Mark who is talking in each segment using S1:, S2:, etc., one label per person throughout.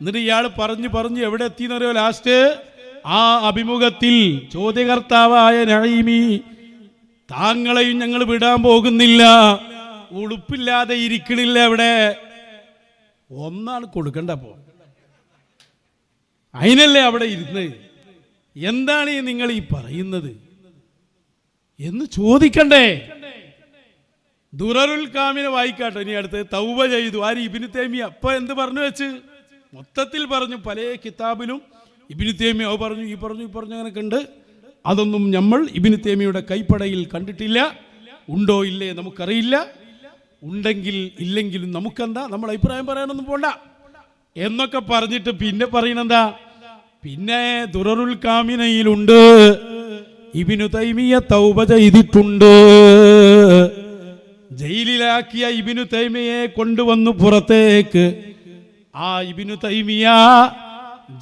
S1: എന്നിട്ട് ഇയാൾ പറഞ്ഞു പറഞ്ഞു എവിടെ എത്തി എത്തിയെന്നറിയോ ലാസ്റ്റ്? ആ അഭിമുഖത്തിൽ ചോദ്യകർത്താവായ നഴീമി താങ്കളെയും ഞങ്ങൾ വിടാൻ പോകുന്നില്ല ഉളുപ്പില്ലാതെ ഇരിക്കണില്ല അവിടെ. ഒന്നാണ് കൊടുക്കണ്ട അപ്പോ. അതിനല്ലേ അവിടെ ഇരുന്നത് എന്താണ് നിങ്ങൾ ഈ പറയുന്നത്? എന്ന് ചോദിക്കണ്ടേ. ദുററുൽ കാമിനെ വായിക്കാട്ടോ. ഇനി അടുത്ത് തൗബ ചെയ്തു. ആര് ഇബിന് തേമിയ അപ്പൊ എന്ത് പറഞ്ഞു വെച്ച്? മൊത്തത്തിൽ പറഞ്ഞു പല കിതാബിലും ഇബിന് തേമി അത് പറഞ്ഞു ഈ പറഞ്ഞു ഈ പറഞ്ഞു അങ്ങനെ ഉണ്ട് അതൊന്നും നമ്മൾ ഇബിന് തേമിയുടെ കൈപ്പടയിൽ കണ്ടിട്ടില്ല. ഉണ്ടോ ഇല്ലേ നമുക്കറിയില്ല. ഉണ്ടെങ്കിൽ ഇല്ലെങ്കിലും നമുക്കെന്താ? നമ്മൾ അഭിപ്രായം പറയാനൊന്നും പോണ്ട. എന്നൊക്കെ പറഞ്ഞിട്ട് പിന്നെ പറയണെന്താ? പിന്നെ ദുററുൽ കാമിനയിലുണ്ട്. ഇബിനു തൈമിയ തൗബ ചെയ്തിട്ടുണ്ട്. ജയിലിലാക്കിയ ഇബിനു തൈമിയെ കൊണ്ടുവന്നു പുറത്തേക്ക്. ആ ഇബിനു തൈമിയ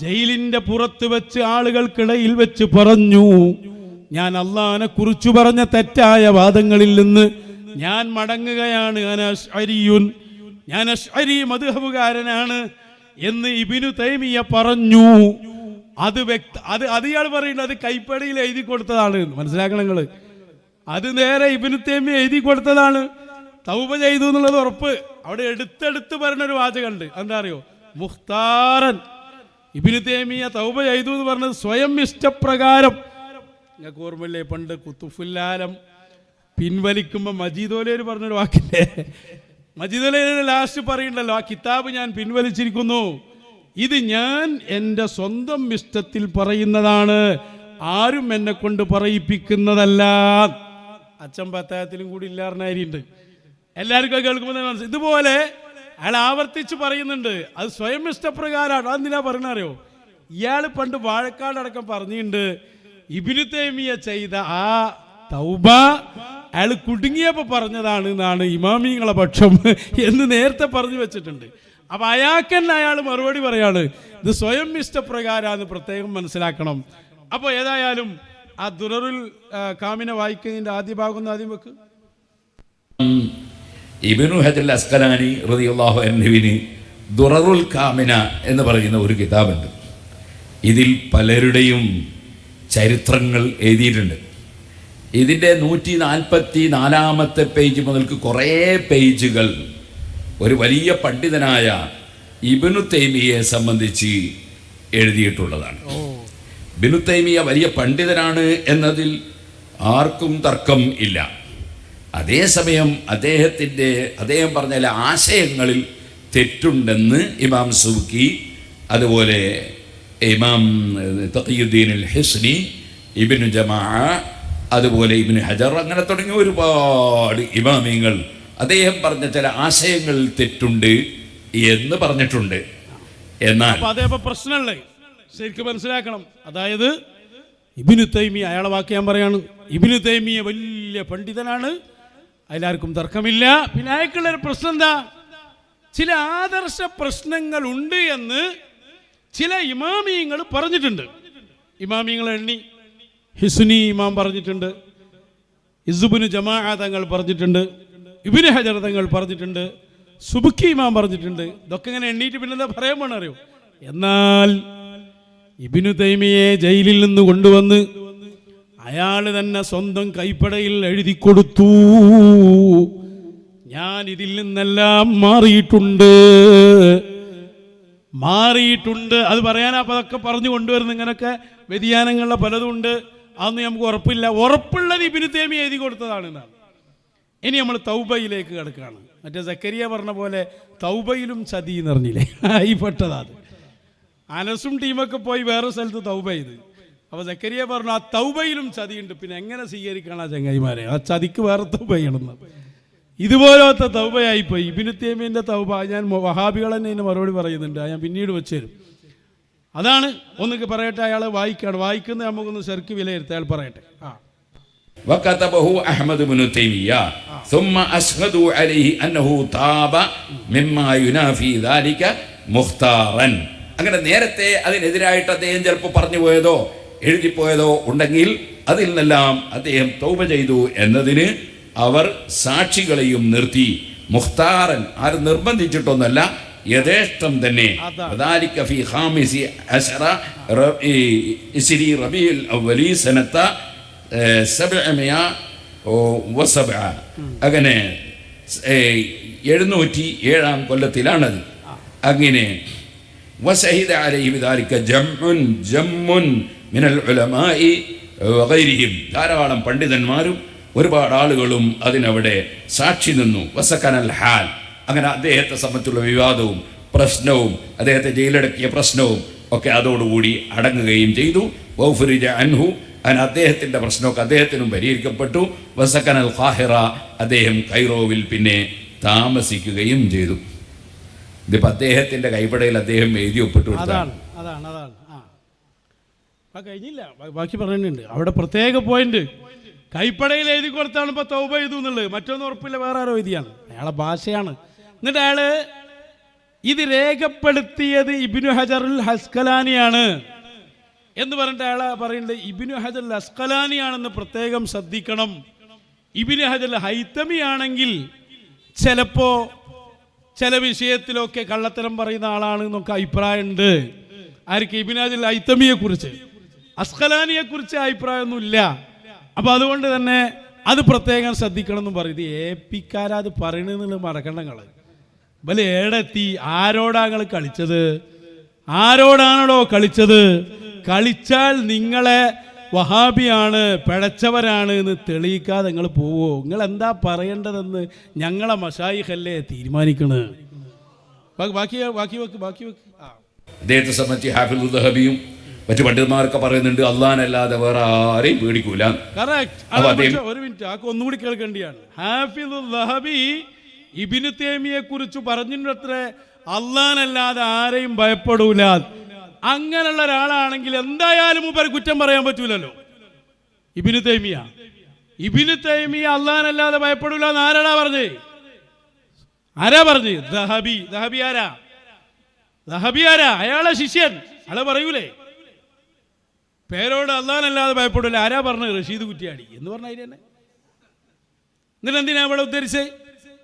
S1: ജയിലിന്റെ പുറത്ത് വെച്ച് ആളുകൾക്കിടയിൽ വെച്ച് പറഞ്ഞു ഞാൻ അള്ളഹാനെ കുറിച്ചു പറഞ്ഞ തെറ്റായ വാദങ്ങളിൽ നിന്ന് ഞാൻ മടങ്ങുകയാണ്. ഞാൻ അശ്അരി മധുഹബുകാരനാണ് എന്ന് ഇബിനു തൈമിയ പറഞ്ഞു. അത് വ്യക്ത അത് അത് ഇയാൾ പറയുന്നത് അത് കൈപ്പടിയിൽ എഴുതി കൊടുത്തതാണ്. മനസ്സിലാക്കണം നിങ്ങൾ. അത് നേരെ ഇബിനു തൈമിയ എഴുതി കൊടുത്തതാണ്. തൗപ ചെയ്തു എന്നുള്ളത് ഉറപ്പ്. അവിടെ എടുത്തെടുത്ത് പറഞ്ഞ ഒരു വാചകമുണ്ട്. എന്താ അറിയോ മുഖ്താറൻ. ഇബിനു തേമിയ തൗബ ചെയ്തു എന്ന് പറഞ്ഞത് സ്വയം ഇഷ്ടപ്രകാരം. ഞങ്ങൾക്ക് ഓർമ്മയില്ലേ? പണ്ട് കുത്തുഫുല്ലാലം പിൻവലിക്കുമ്പോൾ മജീദോലേര് പറഞ്ഞൊരു വാക്കില്ലേ? മജീദോലേര് ലാസ്റ്റ് പറയണ്ടല്ലോ ആ കിതാബ് ഞാൻ പിൻവലിച്ചിരിക്കുന്നു. ഇത് ഞാൻ എന്റെ സ്വന്തം ഇഷ്ടത്തിൽ പറയുന്നതാണ്. ആരും എന്നെ കൊണ്ട് പറയിപ്പിക്കുന്നതല്ല. അച്ഛൻ പത്തായത്തിലും കൂടി ഇല്ലാറിനായിരിണ്ട് എല്ലാവർക്കും കേൾക്കുമ്പോൾ മനസ്സിലായി. ഇതുപോലെ അയാൾ ആവർത്തിച്ച് പറയുന്നുണ്ട്. അത് സ്വയം ഇഷ്ടപ്രകാരമാണ്. അതെന്തിനാ പറയണ അറിയോ? ഇയാൾ പണ്ട് വാഴക്കാടടക്കം പറഞ്ഞിട്ടുണ്ട് ഇബിനു തേമിയ ചെയ്ത ആ തൗബ അയാൾ കുടുങ്ങിയപ്പോ പറഞ്ഞതാണ് എന്നാണ് ഇമാമിങ്ങളെ പക്ഷം എന്ന് നേരത്തെ പറഞ്ഞു വെച്ചിട്ടുണ്ട്. അപ്പൊ അയാൾക്ക് തന്നെ അയാൾ മറുപടി പറയാണ് ഇത് സ്വയം ഇഷ്ടപ്രകാരാന്ന് പ്രത്യേകം മനസ്സിലാക്കണം. അപ്പോൾ ഏതായാലും ആ ദുററുൽ ആ, കാമിനെ വായിക്കുന്നതിന്റെ ആദ്യ ഭാഗം ഒന്ന് ആദ്യം വെക്ക്.
S2: ഇബിനു ഹജൽ അസ്കലാനി റതിയുള്ളാഹു എന്നിവിന് ദുററുൽ കാമിന എന്ന് പറയുന്ന ഒരു കിതാബുണ്ട്. ഇതിൽ പലരുടെയും ചരിത്രങ്ങൾ എഴുതിയിട്ടുണ്ട്. ഇതിന്റെ നൂറ്റി നാൽപ്പത്തി നാലാമത്തെ പേജ് മുതൽക്ക് കുറേ പേജുകൾ ഒരു വലിയ പണ്ഡിതനായ ഇബിനു തൈമിയെ സംബന്ധിച്ച് എഴുതിയിട്ടുള്ളതാണ്. ബിനു തൈമിയ വലിയ പണ്ഡിതനാണ് എന്നതിൽ ആർക്കും തർക്കം ഇല്ല. അതേസമയം അദ്ദേഹത്തിന്റെ അദ്ദേഹം പറഞ്ഞ ആശയങ്ങളിൽ തെറ്റുണ്ടെന്ന് ഇമാം സുബുക്കി അതുപോലെ ഇമാം തഖിയുദ്ദീൻ അൽ ഹിസ്നി ഇബിനു ജമാ അതുപോലെ ഇബിന് ഹജർ അങ്ങനെ തുടങ്ങിയ ഒരുപാട് ഇമാമിങ്ങൾ അദ്ദേഹം പറഞ്ഞ ചില ആശയങ്ങളിൽ തെറ്റുണ്ട് എന്ന് പറഞ്ഞിട്ടുണ്ട്. എന്നാൽ
S1: പ്രശ്നമല്ലേ ശരിക്കും മനസ്സിലാക്കണം. അതായത് ഇബിനു തൈമിയ അയാളെ വാക്ക് ഞാൻ പറയാണ്. ഇബിനു തൈമിയ വലിയ പണ്ഡിതനാണ്. അതിലാർക്കും തർക്കമില്ല. പിന്നെ ഒരു പ്രശ്നം എന്താ? ചില ആദർശ പ്രശ്നങ്ങൾ ഉണ്ട് എന്ന് ചില ഇമാമിയങ്ങൾ പറഞ്ഞിട്ടുണ്ട്. ഇമാമിയങ്ങൾ എണ്ണി. ഹിസുനി ഇമാം പറഞ്ഞിട്ടുണ്ട്. ഇസുബിന് ജമാഅ തങ്ങൾ പറഞ്ഞിട്ടുണ്ട്. ഇബിന് ഹജർ തങ്ങൾ പറഞ്ഞിട്ടുണ്ട്. സുബുക്കി ഇമാം പറഞ്ഞിട്ടുണ്ട്. ഇതൊക്കെ ഇങ്ങനെ എണ്ണീറ്റ് പിന്നെന്താ പറയാൻ പോണറിയോ എന്നാൽ ഇബിനു തൈമിയെ ജയിലിൽ നിന്ന് കൊണ്ടുവന്ന് അയാൾ തന്നെ സ്വന്തം കൈപ്പടയിൽ എഴുതി കൊടുത്തു. ഞാൻ ഇതിൽ നിന്നെല്ലാം മാറിയിട്ടുണ്ട്. മാറിയിട്ടുണ്ട്. അത് പറയാനാ അതൊക്കെ പറഞ്ഞു കൊണ്ടുവരുന്നു ഇങ്ങനൊക്കെ വ്യതിയാനങ്ങളുടെ പലതും ഉണ്ട്. അതൊന്നും നമുക്ക് ഉറപ്പില്ല. ഉറപ്പുള്ളത് ഇബിനു തേമി എഴുതി കൊടുത്തതാണ് എന്നാണ് ഇനി നമ്മൾ തൗബയിലേക്ക് കിടക്കുകയാണ്. മറ്റേ സക്കരിയ പറഞ്ഞ പോലെ തൗബയിലും ചതി എന്ന് പറഞ്ഞില്ലേ ഈ പെട്ടതാണ് അനസും ടീമൊക്കെ പോയി വേറെ സ്ഥലത്ത് തൗബ ചെയ്ത്. അപ്പൊ സക്കരിയ പറഞ്ഞു ആ തൗബയിലും ചതിയുണ്ട് പിന്നെ എങ്ങനെ സ്വീകരിക്കണം ആ ചങ്ങായിമാരെ ആ ചതിക്ക് വേറെ തൗബ ചെയ്യണമെന്ന് ഇതുപോലത്തെ തൗബയായിപ്പോയി ഇബിനു തേമിന്റെ തൗബ ഞാൻ മൊ- വഹാബികൾ തന്നെ ഇതിന് മറുപടി പറയുന്നുണ്ട് അത് ഞാൻ പിന്നീട് വെച്ചുതരും അതാണ് ഒന്നൊക്കെ പറയട്ടെ അയാൾ വായിക്കാണ് വായിക്കുന്നത് നമുക്കൊന്ന് ശരിക്ക് വിലയിരുത്താൻ അയാൾ പറയട്ടെ ആ
S2: وكتبه أحمد بن تيمية ثم أشهدوا عليه أنه تاب مما ينافي ذلك مختارا അങ്ങനെ നേരത്തെ അതിനെതിരായിട്ട് അദ്ദേഹം ചിലപ്പോൾ പറഞ്ഞു പോയതോ എഴുതിപ്പോയതോ ഉണ്ടെങ്കിൽ അതിൽ നിന്നെല്ലാം അദ്ദേഹം തൗപ ചെയ്തു എന്നതിന് അവർ സാക്ഷികളെയും നിർത്തി. മുഖ്താറൻ ആരും നിർബന്ധിച്ചിട്ടൊന്നല്ല യഥേഷ്ടം തന്നെ. അങ്ങനെ എഴുന്നൂറ്റി ഏഴാം കൊല്ലത്തിലാണത്. അങ്ങനെ വസഹിദ അലൈഹി ജമ്മുൻ ജമ്മുൻ മിനൽ ഉലമായി വകൈരിയും ധാരാളം പണ്ഡിതന്മാരും ഒരുപാട് ആളുകളും അതിനവിടെ സാക്ഷി നിന്നു. വസക്കനൽ ഹാൽ. അങ്ങനെ അദ്ദേഹത്തെ സംബന്ധിച്ചുള്ള വിവാദവും പ്രശ്നവും അദ്ദേഹത്തെ ജയിലടക്കിയ പ്രശ്നവും ഒക്കെ അതോടുകൂടി അടങ്ങുകയും ചെയ്തു. വൗഫുരിജ അൻഹു. അങ്ങനെ അദ്ദേഹത്തിന്റെ പ്രശ്നമൊക്കെ അദ്ദേഹത്തിനും പരിഹരിക്കപ്പെട്ടു. വസക്കനൽ ഖാഹിറ അദ്ദേഹം കൈറോവിൽ പിന്നെ താമസിക്കുകയും ചെയ്തു. ഇതിപ്പോൾ അദ്ദേഹത്തിന്റെ കൈപ്പടയിൽ അദ്ദേഹം എഴുതി ഒപ്പിട്ടു കൊടുത്താണ്.
S1: അതാണ് അതാണ്. ആ കഴിഞ്ഞില്ല. ബാക്കി പറയുന്നുണ്ട്. അവിടെ പ്രത്യേക പോയിന്റ് കൈപ്പടയിൽ എഴുതി കൊടുത്താണ് ഇപ്പൊ തൗബ ചെയ്തു എന്നുള്ളത്. മറ്റൊന്നും ഉറപ്പില്ല വേറെ ആരോ എഴുതിയാണ്. അയാളെ ഭാഷയാണ്. എന്നിട്ട് അയാൾ ഇത് രേഖപ്പെടുത്തിയത് ഇബിനു ഹജറുൽ ഹസ്കലാനിയാണ്. എന്ന് പറഞ്ഞിട്ട് അയാളെ പറയുന്നത് ഇബിനു ഹജറുൽ ഹസ്കലാനിയാണെന്ന് പ്രത്യേകം ശ്രദ്ധിക്കണം. ഇബിനു ഹജറുൽ ഹൈത്തമിയാണെങ്കിൽ ചിലപ്പോ ചില വിഷയത്തിലൊക്കെ കള്ളത്തരം പറയുന്ന ആളാണ് എന്നൊക്കെ അഭിപ്രായമുണ്ട്. ആർക്ക്? ഇബിനാജിൽ ഐത്തമിയെ കുറിച്ച് അസ്കലാനിയെ കുറിച്ച് അഭിപ്രായമൊന്നുമില്ല. അപ്പൊ അതുകൊണ്ട് തന്നെ അത് പ്രത്യേകം ശ്രദ്ധിക്കണം എന്ന് പറയും. ഇത് എ പിക്കാരാ അത് പറയണെന്നുള്ള മറക്കണ്ടങ്ങൾ ബല ഏടെത്തി? ആരോടാ നിങ്ങൾ കളിച്ചത്? ആരോടാണോ കളിച്ചത്? കളിച്ചാൽ നിങ്ങളെ വഹാബിയാണ് പിഴച്ചവരാണ് എന്ന് തെളിയിക്കാതെ നിങ്ങൾ പോവോ? നിങ്ങൾ എന്താ പറയേണ്ടതെന്ന് ഞങ്ങളെ മഷായിഖല്ലേ തീരുമാനിക്കണ്? ബാക്കി ബാക്കി വെക്ക് ബാക്കി വെക്ക്
S2: അദ്ദേഹത്തെ സംബന്ധിച്ച് ഹാഫിൽ ദഹബിയും മറ്റു പണ്ഡിതന്മാരൊക്കെ പറയുന്നുണ്ട് അള്ളഹാനല്ലാതെ വേറെ ആരെയും പേടിക്കൂല.
S1: ഒരു മിനിറ്റ് ആ ഒന്നുകൂടി കേൾക്കേണ്ടിയാണ്. ഹാഫിദ് ലഹബി ഇബിനു തേമിയെ കുറിച്ച് പറഞ്ഞിട്ടത്രേ അള്ളഹാനല്ലാതെ ആരെയും ഭയപ്പെടൂല. അങ്ങനെയുള്ള ഒരാളാണെങ്കിൽ എന്തായാലും ഉപരി കുറ്റം പറയാൻ പറ്റൂലല്ലോ. ഇബിനു തേമിയ. ഇബിനു തൈമിയ അള്ളഹാനല്ലാതെ ഭയപ്പെടൂല എന്ന് ആരാടാ പറഞ്ഞേ? ആരാ പറഞ്ഞു? ദഹബി. ദഹബി ആരാ? ദഹബി ആരാ? അയാളെ ശിഷ്യൻ. അയാളെ പറയൂലേ? പേരോട് അള്ളാനല്ലാതെ ഭയപ്പെടില്ല ആരാ പറഞ്ഞത്? റഷീദ് കുറ്റിയാടി. എന്ന് പറഞ്ഞ അതിന് തന്നെ. എന്നിട്ട് എന്തിനാ ഇവിടെ ഉദ്ധരിച്ച്?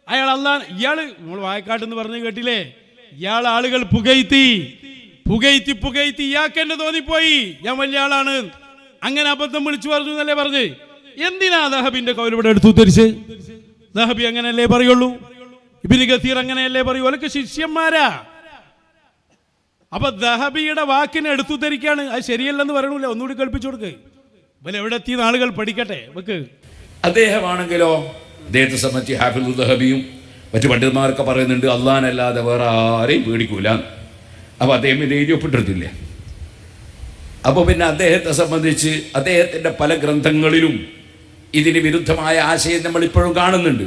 S1: അയാൾ അള്ളാൻ ഇയാൾ നമ്മൾ വായക്കാട്ടെന്ന് പറഞ്ഞു കേട്ടില്ലേ? ഇയാൾ ആളുകൾ പുകയ്ത്തി പുകയ്ത്തി പുകയ്ത്തി ഇയാൾക്ക് എന്നെ തോന്നിപ്പോയി. ഞാൻ വലിയ ആളാണ്. അങ്ങനെ അബദ്ധം വിളിച്ചു പറഞ്ഞു എന്നല്ലേ പറഞ്ഞ്? എന്തിനാ ദഹബിന്റെ കൗൽ ഇവിടെ എടുത്ത് ഉദ്ധരിച്ച്? ദഹബി അങ്ങനെയല്ലേ പറയുള്ളൂ? ഇബിന് ഗസീർ അങ്ങനെയല്ലേ പറയൂ അവരൊക്കെ ശിഷ്യന്മാരാ. അപ്പൊ ദഹബിയുടെ വാക്കിനെ എടുത്തു ധരിക്കാണ് അത് ശരിയല്ലെന്ന് പറയണില്ല ഒന്നുകൂടി കേൾപ്പിച്ചു കൊടുക്ക്. ഇവൻ എവിടെ എത്തിയ ആളുകൾ പഠിക്കട്ടെ. വെക്ക്.
S2: അദ്ദേഹമാണെങ്കിലോ അദ്ദേഹത്തെ സംബന്ധിച്ച് ഹാഫിൽ ദഹബിയും മറ്റു പണ്ഡിതന്മാരൊക്കെ പറയുന്നുണ്ട് അള്ളഹാനല്ലാതെ വേറെ ആരെയും പേടിക്കൂല. അപ്പോൾ അദ്ദേഹം ഇത് എഴുതി ഒപ്പിട്ടിരുന്നില്ലേ അപ്പോൾ പിന്നെ അദ്ദേഹത്തെ സംബന്ധിച്ച് അദ്ദേഹത്തിന്റെ പല ഗ്രന്ഥങ്ങളിലും ഇതിന് വിരുദ്ധമായ ആശയം നമ്മൾ ഇപ്പോഴും കാണുന്നുണ്ട്.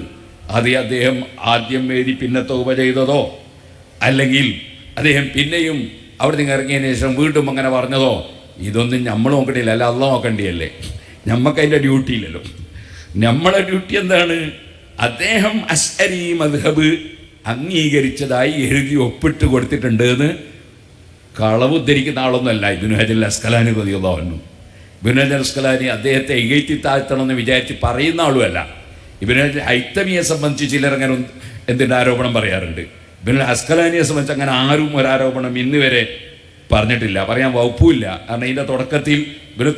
S2: അത് അദ്ദേഹം ആദ്യം എഴുതി പിന്നെ തോപ ചെയ്തതോ? അല്ലെങ്കിൽ അദ്ദേഹം പിന്നെയും അവിടെ നിന്ന് ഇറങ്ങിയതിന് ശേഷം വീണ്ടും അങ്ങനെ പറഞ്ഞതോ ഇതൊന്നും നമ്മൾ നോക്കണ്ടില്ല അല്ല അല്ല നോക്കണ്ടിയല്ലേ? നമുക്ക് അതിന്റെ ഡ്യൂട്ടി ഇല്ലല്ലോ. നമ്മളെ ഡ്യൂട്ടി എന്താണ്? അദ്ദേഹം അസ്ഹരി മദ്ഹബ് അംഗീകരിച്ചതായി എഴുതി ഒപ്പിട്ട് കൊടുത്തിട്ടുണ്ട് എന്ന് കളവ് ഉദ്ധരിക്കുന്ന ആളൊന്നുമല്ല ഇബിനു ഹജൽ അസ്കലാനി പ്രതിയുള്ളവനും ഇബിനു ഹജൽ അസ്കലാനി അദ്ദേഹത്തെ എഴുത്തി താഴ്ത്തണമെന്ന് വിചാരിച്ച് പറയുന്ന ആളുമല്ല. ഇബിനു ഹജൽ സംബന്ധിച്ച് ചിലർ അങ്ങനെ എന്തിന്റെ ആരോപണം പറയാറുണ്ട്. ഇബിനു അസ്കലാനിയെ സംബന്ധിച്ച് അങ്ങനെ ആരും ഒരാരോപണം ഇന്ന് വരെ പറഞ്ഞിട്ടില്ല. പറയാൻ വകുപ്പില്ല കാരണം ഇതിന്റെ തുടക്കത്തിൽ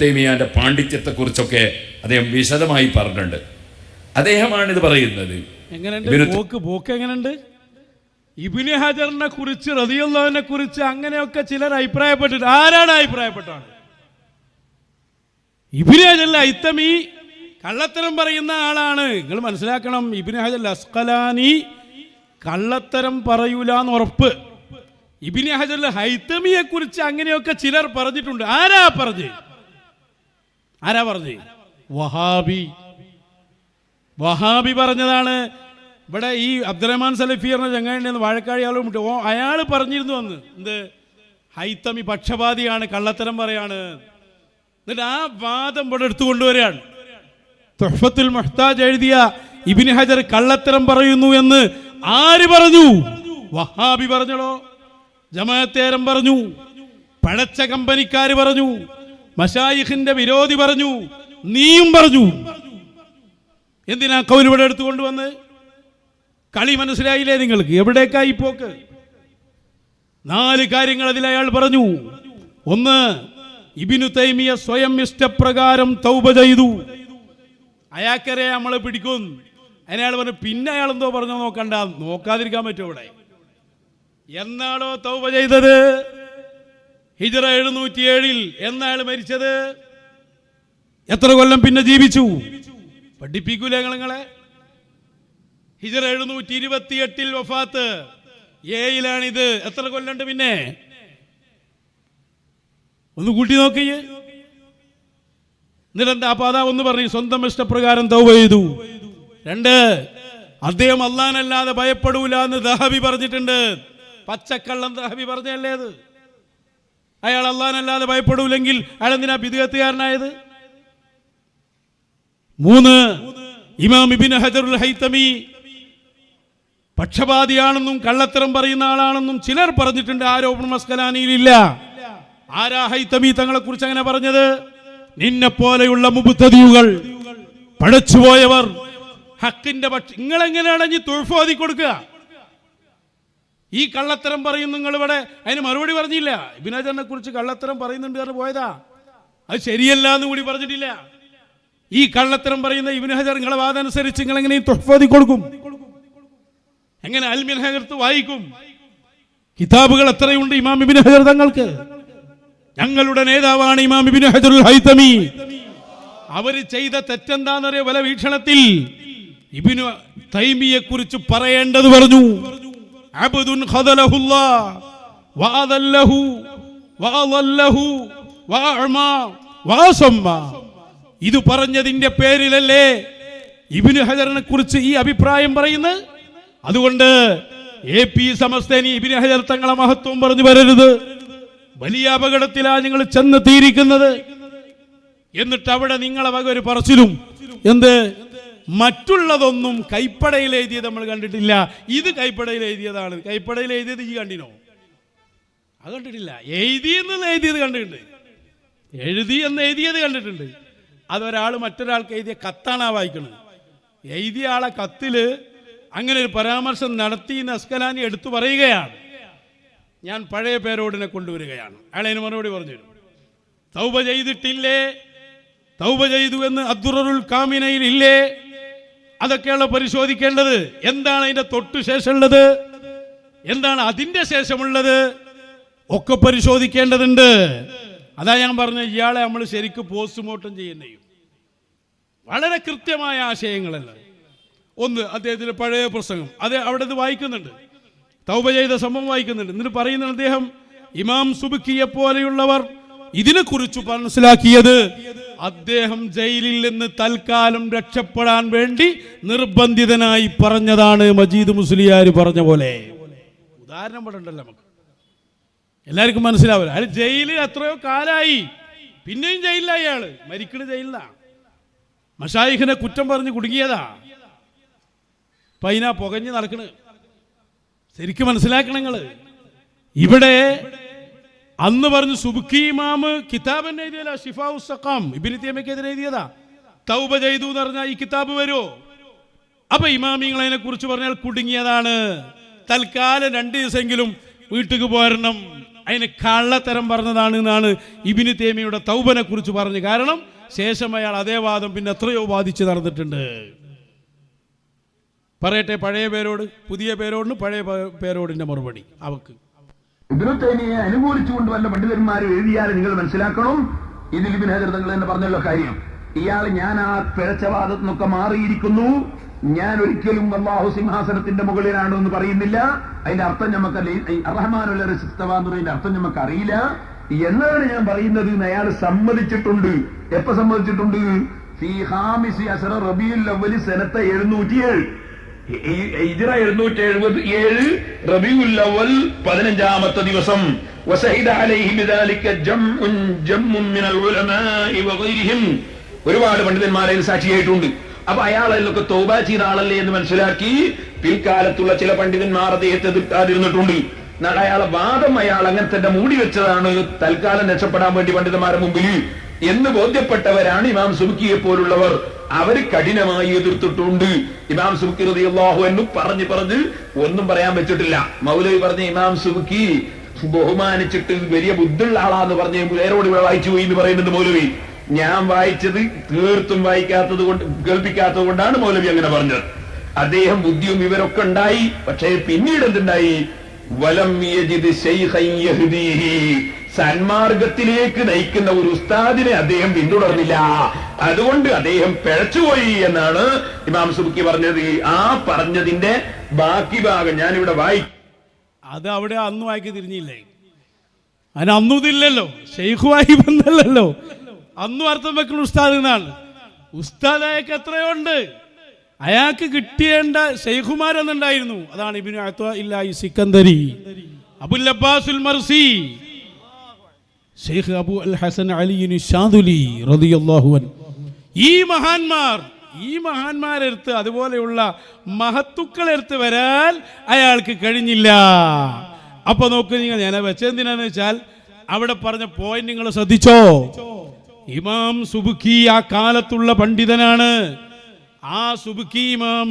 S2: തൈമിയാന്റെ പാണ്ഡിത്യത്തെക്കുറിച്ചൊക്കെ അദ്ദേഹം വിശദമായി പറഞ്ഞിട്ടുണ്ട്. അദ്ദേഹമാണ് ഇത് പറയുന്നത്.
S1: എങ്ങനെയുണ്ട്? ഇബിന് ഹജറിനെ കുറിച്ച് റതിയുള്ളവനെ കുറിച്ച് അങ്ങനെയൊക്കെ ചിലർ അഭിപ്രായപ്പെട്ടിട്ട് ആരാണ് അഭിപ്രായപ്പെട്ടാണ് ഇബിന് ഹജറിലെ ഐത്തമി കള്ളത്തരം പറയുന്ന ആളാണ്. നിങ്ങൾ മനസ്സിലാക്കണം ഇബിന് ഹജർ അസ്കലാനി കള്ളത്തരം പറയൂല എന്ന് ഉറപ്പ്. ഇബിനി ഹജറിൽ ഹൈത്തമിയെ കുറിച്ച് അങ്ങനെയൊക്കെ ചിലർ പറഞ്ഞിട്ടുണ്ട്. ആരാ പറഞ്ഞ്? ആരാ പറഞ്ഞ്? വഹാബി. വഹാബി പറഞ്ഞതാണ് ഇവിടെ ഈ അബ്ദുറഹ്മാൻ സലഫി പറഞ്ഞ ചങ്ങാണ്ടി വാഴക്കാഴി ആളും വിട്ടു ഓ അയാൾ പറഞ്ഞിരുന്നു അന്ന്. എന്ത്? ഹൈത്തമി പക്ഷപാതിയാണ് കള്ളത്തരം പറയാണ്. എന്നിട്ട് ആ വാദം ഇവിടെ എടുത്തു കൊണ്ടുവരികയാണ്. മുഹ്താജ് എഴുതിയ ഇബിൻ ഹജർ കള്ളത്തരം പറയുന്നു എന്ന് ആര് പറഞ്ഞു? വഹാബി പറഞ്ഞടോ ജമാഅത്തേരം പറഞ്ഞു. പഴച്ച കമ്പനിക്കാർ പറഞ്ഞു. മഷായിഖിന്റെ വിരോധി പറഞ്ഞു. നീയും പറഞ്ഞു. എന്തിനാ കൗൽ ഇവിടെ എടുത്തു കൊണ്ടുവന്ന്? കളി മനസ്സിലായില്ലേ നിങ്ങൾക്ക്? എവിടേക്കായി പോക്ക്? നാല് കാര്യങ്ങൾ അതിൽ അയാൾ പറഞ്ഞു. ഒന്ന് ഇബിനു തൈമിയ സ്വയം ഇഷ്ടപ്രകാരം തൗപ ചെയ്തു. അയാക്കരെ നമ്മളെ പിടിക്കും. അയാൾ പറഞ്ഞു പിന്നെ അയാൾ എന്തോ പറഞ്ഞോ നോക്കണ്ട. നോക്കാതിരിക്കാൻ പറ്റുമോ ഇവിടെ എന്നാണോ തൗബ ചെയ്തത്? ഹിജറ എഴുന്നൂറ്റി ഏഴിൽ എന്നയാൾ മരിച്ചത്? എത്ര കൊല്ലം പിന്നെ ജീവിച്ചു? പഠിപ്പിക്കൂല നിങ്ങളെ? ഹിജറ എഴുന്നൂറ്റി ഇരുപത്തി എട്ടിൽ വഫാത്ത്. ഏയിലാണിത്. എത്ര കൊല്ലണ്ട് പിന്നെ? ഒന്ന് കൂട്ടി നോക്കിയേ. നിരന്താ അതാ ഒന്ന് പറഞ്ഞു സ്വന്തം ഇഷ്ടപ്രകാരം തൗബ ചെയ്തു. രണ്ട് അദ്ദേഹം അല്ലാനല്ലാതെ ഭയപ്പെടൂല എന്ന് ദഹബി പറഞ്ഞിട്ടുണ്ട്. പച്ചക്കള്ളം ദഹബി പറഞ്ഞല്ലേ അത്? അയാൾ അള്ളാനല്ലാതെ ഭയപ്പെടൂലെങ്കിൽ അയാൾ എന്തിനാ ബിദുഗത്തുകാരനായത് മൂന്ന് ഇമാം ഹജറുൽ ഹൈത്തമി പക്ഷപാതിയാണെന്നും കള്ളത്തരം പറയുന്ന ആളാണെന്നും ചിലർ പറഞ്ഞിട്ടുണ്ട്. ആരോപണം അസ്കലാനിയിലില്ല ആരാ ഹൈത്തമി തങ്ങളെ കുറിച്ച് അങ്ങനെ പറഞ്ഞത്? നിന്നെ പോലെയുള്ള മുബുദ്ധതിയുകൾ പഴച്ചുപോയവർ ഹക്കിന്റെ പക്ഷ. നിങ്ങളെങ്ങനെയാണ് ഇനി തൊഴുഫോതി കൊടുക്കുക? ഈ കള്ളത്തരം പറയും നിങ്ങൾ ഇവിടെ അതിന് മറുപടി പറഞ്ഞില്ല. ഇബിനാജറിനെ കുറിച്ച് കള്ളത്തരം പറയുന്നുണ്ട് എന്ന് പോയതാ. അത് ശരിയല്ല എന്ന് കൂടി പറഞ്ഞിട്ടില്ല. ഈ കള്ളത്തരം പറയുന്ന ഇബിന് ഹജർ നിങ്ങളെ വാദം അനുസരിച്ച് നിങ്ങൾ എങ്ങനെ തൊഫോതി കൊടുക്കും? എങ്ങനെ അൽമിൻ ഹജർത്ത് വായിക്കും? കിതാബുകൾ എത്രയുണ്ട് ഇമാം ഇബിൻ ഹജർ തങ്ങൾക്ക്? ഞങ്ങളുടെ നേതാവാണ് ഇമാം ഇബിൻ ഹജറുൽ ഹൈതമി. അവർ ചെയ്ത തെറ്റെന്താന്നറിയ? വല വീക്ഷണത്തിൽ. ഇബിനു തൈമിയെ കുറിച്ച് പറയേണ്ടത് പറഞ്ഞു. അബ്ദുൻ ഇത് പറഞ്ഞതിന്റെ പേരിലല്ലേ ഇബിനു ഹജറിനെ കുറിച്ച് ഈ അഭിപ്രായം പറയുന്നത്? അതുകൊണ്ട് എ പി സമസ്തനി ഇബിന് ഹജർ തങ്ങളെ മഹത്വം പറഞ്ഞു വരരുത്. വലിയ അപകടത്തിലാണ് നിങ്ങൾ ചെന്നെത്തിയിരിക്കുന്നത്. എന്നിട്ട് അവിടെ നിങ്ങളെ വക ഒരു പറച്ചിലും. എന്ത്? മറ്റുള്ളതൊന്നും കൈപ്പടയിൽ എഴുതിയത് നമ്മൾ കണ്ടിട്ടില്ല. ഇത് കൈപ്പടയിൽ എഴുതിയതാണ്. കൈപ്പടയിൽ എഴുതിയത് ഈ കണ്ടിനോ? അത് കണ്ടിട്ടില്ല. എഴുതി എന്ന് എഴുതിയത് കണ്ടിട്ടുണ്ട്. എഴുതി എന്ന് എഴുതിയത് കണ്ടിട്ടുണ്ട്. അതൊരാൾ മറ്റൊരാൾക്ക് എഴുതിയ കത്താണ് ആ വായിക്കുന്നത് എഴുതിയ ആളെ കത്തിൽ അങ്ങനെ ഒരു പരാമർശം നടത്തി നസ്കലാനി എടുത്തു പറയുകയാണ്. ഞാൻ പഴയ പേരോടിനെ കൊണ്ടുവരികയാണ്. അയാളെ മറുപടി പറഞ്ഞു തൗബ ചെയ്തിട്ടില്ലേ? തൗബ ചെയ്തു എന്ന് അബ്ദുററുൽ കാമിനയിൽ ഇല്ലേ? അതൊക്കെയാണ് പരിശോധിക്കേണ്ടത്. എന്താണ് അതിന്റെ തൊട്ടു ശേഷമുള്ളത്? എന്താണ് അതിന്റെ ശേഷമുള്ളത്? ഒക്കെ പരിശോധിക്കേണ്ടതുണ്ട്. അതാ ഞാൻ പറഞ്ഞ ഇയാളെ നമ്മൾ ശരിക്കും പോസ്റ്റ്മോർട്ടം ചെയ്യുന്നേ വളരെ കൃത്യമായ ആശയങ്ങളല്ല. ഒന്ന് അദ്ദേഹത്തിന്റെ പഴയ പ്രസംഗം. അത് അവിടെ വായിക്കുന്നുണ്ട്. തൗപ ചെയ്ത സംഭവം വായിക്കുന്നുണ്ട്. എന്നിട്ട് പറയുന്ന അദ്ദേഹം ഇമാം സുബുക്കിയെ പോലെയുള്ളവർ ഇതിനെക്കുറിച്ച് മനസ്സിലാക്കിയത് അദ്ദേഹം ജയിലിൽ നിന്ന് തൽക്കാലം രക്ഷപ്പെടാൻ വേണ്ടി നിർബന്ധിതനായി പറഞ്ഞതാണ് മജീദ് മുസ്ലിയാർ പറഞ്ഞ പോലെ. ഉദാഹരണം പറഞ്ഞല്ലോ നമുക്ക്. എല്ലാവർക്കും മനസ്സിലാവില്ല. അയാൾ ജയിലിൽ എത്രയോ കാലായി. പിന്നെയും ജയിലിലായി അയാൾ. മരിക്കണ ജയിലിലാ. മഷായിഖിനെ കുറ്റം പറഞ്ഞ് കുടുങ്ങിയതാ. പൈന പുകഞ്ഞ് നടക്കണ്. ശരിക്കും മനസ്സിലാക്കണം നിങ്ങൾ ഇവിടെ അന്ന് പറഞ്ഞു സുബുക്കി ഇമാമ് കിതാബ് എഴുതിയല്ല ഷിഫാഉ സഖാം. ഇബിന് തേമയ്ക്കെതിരെ എഴുതിയതാ. തൗബ ചെയ്തു എന്ന് പറഞ്ഞാൽ ഈ കിതാബ് വരുമോ അപ്പൊ ഇമാമിങ്ങൾ അതിനെ കുറിച്ച് പറഞ്ഞാൽ കുടുങ്ങിയതാണ്. തൽക്കാലം രണ്ട് ദിവസമെങ്കിലും വീട്ടിക്ക് പോരണം. അതിന് കള്ളത്തരം പറഞ്ഞതാണ് എന്നാണ് ഇബിന് തേമിയുടെ തൗബനെ കുറിച്ച് പറഞ്ഞു കാരണം ശേഷം അയാൾ അതേ വാദം പിന്നെ എത്രയോ വാദിച്ച് നടന്നിട്ടുണ്ട്. പറയട്ടെ പഴയ പേരോട് പുതിയ പേരോടിന് പഴയ പേരോടിന്റെ മറുപടി അവക്ക്.
S3: ഇബ്നു അനുകൂലിച്ചുകൊണ്ട് വല്ല പണ്ഡിതന്മാരും എഴുതിയാൽ നിങ്ങൾ മനസ്സിലാക്കണം. ഇതിൽ ഇബിൻ ഹജർ തങ്ങൾ തന്നെ പറഞ്ഞല്ലോ കാര്യം. ഇയാൾ ഞാൻ ആ പിഴച്ചവാദത്തിൽ നിന്നൊക്കെ മാറിയിരിക്കുന്നു. ഞാൻ ഒരിക്കലും അള്ളാഹു സിംഹാസനത്തിന്റെ മുകളിലാണ് എന്ന് പറയുന്നില്ല. അതിന്റെ അർത്ഥം നമുക്ക് അറഹമാനുള്ള റിസിസ്തവാന്നതിന്റെ അർത്ഥം നമുക്ക് അറിയില്ല. എന്നാണ് ഞാൻ പറയുന്നത് എന്ന് അയാൾ സമ്മതിച്ചിട്ടുണ്ട്. എപ്പോ സമ്മതിച്ചിട്ടുണ്ട്? ഫീ ഹാമിസി അസറ റബിയുൽ അവലി സെനത്തെ എഴുന്നൂറ്റിയേഴ്. എഴുന്നൂറ്റി എഴുപത് ഏഴ് റബിയുൽ പതിനഞ്ചാമത്തെ ദിവസം. ഒരുപാട് പണ്ഡിതന്മാരെ സാക്ഷിയായിട്ടുണ്ട്. അപ്പൊ അയാൾ അതിലൊക്കെ തൗബ ചെയ്ത ആളല്ലേ എന്ന് മനസ്സിലാക്കി പിൽക്കാലത്തുള്ള ചില പണ്ഡിതന്മാർ അദ്ദേഹത്തെ എതിർക്കാതിരുന്നിട്ടുണ്ട് അയാളെ വാദം അയാൾ അങ്ങനെ തന്നെ മൂടി വെച്ചതാണ്. തൽക്കാലം രക്ഷപ്പെടാൻ വേണ്ടി പണ്ഡിതന്മാരുടെ മുമ്പിൽ എന്ന് ബോധ്യപ്പെട്ടവരാണ് ഇമാം സുബുക്കിയെ പോലുള്ളവർ. അവർ കഠിനമായി എതിർത്തിട്ടുണ്ട്. ഇമാം സുബുക്കി റളിയല്ലാഹു അൻഹു പറഞ്ഞു പറഞ്ഞ് ഒന്നും പറയാൻ വെച്ചിട്ടില്ല മൗലവി പറഞ്ഞ ഇമാം സുബുക്കി ബഹുമാനിച്ചിട്ട് വലിയ ബുദ്ധിയുള്ള ആളാന്ന് പറഞ്ഞ് വേറോട് വായിച്ചു പോയി എന്ന് പറയുന്നത് മൗലവി. ഞാൻ വായിച്ചത് തീർത്തും വായിക്കാത്തത് കൊണ്ട് കേൾപ്പിക്കാത്തത് കൊണ്ടാണ് മൗലവി അങ്ങനെ പറഞ്ഞത്. അദ്ദേഹം ബുദ്ധിയും ഇവരൊക്കെ ഉണ്ടായി. പക്ഷേ പിന്നീട് എന്തുണ്ടായി? സന്മാർഗത്തിലേക്ക് നയിക്കുന്ന ഒരു ഉസ്താദിനെ അദ്ദേഹം പിന്തുടർന്നില്ല. അതുകൊണ്ട് അദ്ദേഹം പിഴച്ചുപോയി എന്നാണ് ഇമാം സുബുക്കി പറഞ്ഞത്. ആ പറഞ്ഞതിന്റെ ബാക്കി ഭാഗം ഞാനിവിടെ വായി
S1: അത് അവിടെ അന്ന് വായിക്കി തിരിഞ്ഞില്ലേ? അതിന് അന്നും ഇതില്ലല്ലോ ഷെയ്ഖുമായി ബന്ധമല്ലല്ലോ. അന്നും അർത്ഥം വെക്കുന്ന ഉസ്താദ് എന്നാണ്. ഉസ്താദ് എത്രയുണ്ട്? അയാൾക്ക് കിട്ടിയേണ്ട ഷെയ്ഖുമാരെന്നുണ്ടായിരുന്നു അതാണ് Ibnu Atha Illahi Sikandari. Abul Abbasul Mursi. Sheikh Abu al Hasan അലിയിന് Shadhili ഈ മഹാന്മാർ ഈ മഹാന്മാരെടുത്ത് അതുപോലെയുള്ള മഹത്തുക്കളെടുത്ത് വരാൻ അയാൾക്ക് കഴിഞ്ഞില്ല. അപ്പൊ നോക്ക് നിങ്ങൾ ഞാൻ വെച്ചെന്തിനാന്ന് വെച്ചാൽ അവിടെ പറഞ്ഞ പോയിന്റ് നിങ്ങൾ ശ്രദ്ധിച്ചോ? ഇമാം സുബുക്കി ആ കാലത്തുള്ള പണ്ഡിതനാണ്. ആ സുബുക്കി ഇമാം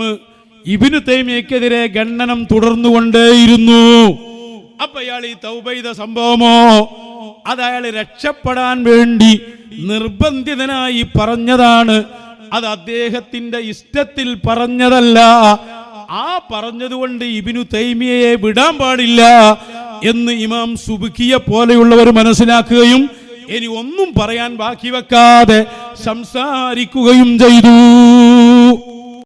S1: ഇബിനു തൈമിയക്കെതിരെ ഖണ്ഡനം തുടർന്നുകൊണ്ടേയിരുന്നു. അപ്പൊ അയാൾ ഈ തൗബൈത സംഭവമോ? അത് അയാൾ രക്ഷപ്പെടാൻ വേണ്ടി നിർബന്ധിതനായി പറഞ്ഞതാണ്. അത് അദ്ദേഹത്തിന്റെ ഇഷ്ടത്തിൽ പറഞ്ഞതല്ല. ആ പറഞ്ഞതുകൊണ്ട് ഇബിനു തൈമിയയെ വിടാൻ പാടില്ല എന്ന് ഇമാം സുബുക്കിയെ പോലെയുള്ളവർ മനസ്സിലാക്കുകയും ഇനി ഒന്നും പറയാൻ ബാക്കി വെക്കാതെ സംസാരിക്കുകയും ചെയ്തു.